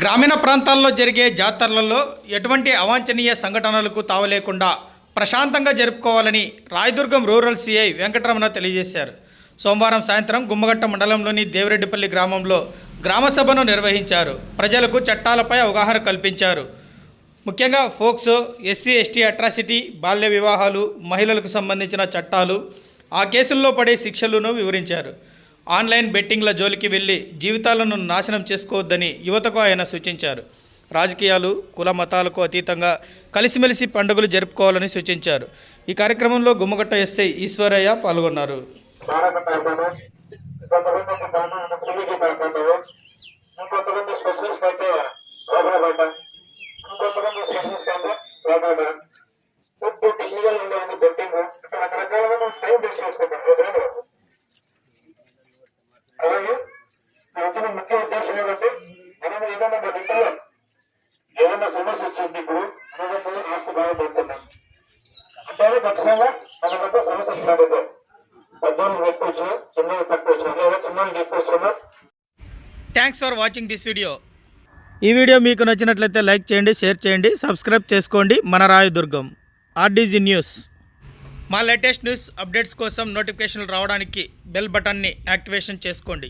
గ్రామీణ ప్రాంతాల్లో జరిగే జాతరలలో ఎటువంటి అవాంఛనీయ సంఘటనలకు తావలేకుండా ప్రశాంతంగా జరుపుకోవాలని రాయదుర్గం రూరల్ సిఐ వెంకటరమణ తెలియజేశారు. సోమవారం సాయంత్రం గుమ్మగట్ట మండలంలోని దేవిరెడ్డిపల్లి గ్రామంలో గ్రామసభను నిర్వహించారు. ప్రజలకు చట్టాలపై అవగాహన కల్పించారు. ముఖ్యంగా ఫోక్సో ఎస్సీ ఎస్టీ అట్రాసిటీ బాల్య వివాహాలు మహిళలకు సంబంధించిన చట్టాలు ఆ కేసుల్లో పడే శిక్షలను వివరించారు. ఆన్లైన్ బెట్టింగ్ల జోలికి వెళ్ళి జీవితాలను నాశనం చేసుకోవద్దని యువతకు ఆయన సూచించారు రాజకీయాలు కుల మతాలకు అతీతంగా కలిసిమెలిసి పండుగలు జరుపుకోవాలని సూచించారు ఈ కార్యక్రమంలో గుమ్మగట్ట ఎస్ఐ ఈశ్వరయ్య పాల్గొన్నారు రకరకాలుగా మనం టైం వేస్ట్ చేసుకుంటాం ఏదైనా మన ఇంట్లో ఏదైనా సమస్య వచ్చింది ఇప్పుడు మనం ఆస్తి బాగా పడుతున్నాం అంటే ఖచ్చితంగా మన మధ్య సమస్య స్టార్ట్ అవుతాయి ఎక్కువ వచ్చినా చిన్నవి తక్కువ వచ్చినా లేదా చిన్నోళ్ళు ఎక్కువ వచ్చినా thanks for watching this video ఈ వీడియో మీకు నచ్చినట్లయితే లైక్ చేయండి షేర్ చేయండి సబ్స్క్రైబ్ చేసుకోండి. మన రాయదుర్గం ఆర్డీజీ న్యూస్ మా లేటెస్ట్ న్యూస్ అప్డేట్స్ కోసం నోటిఫికేషన్లు రావడానికి బెల్ బటన్ని యాక్టివేషన్ చేసుకోండి.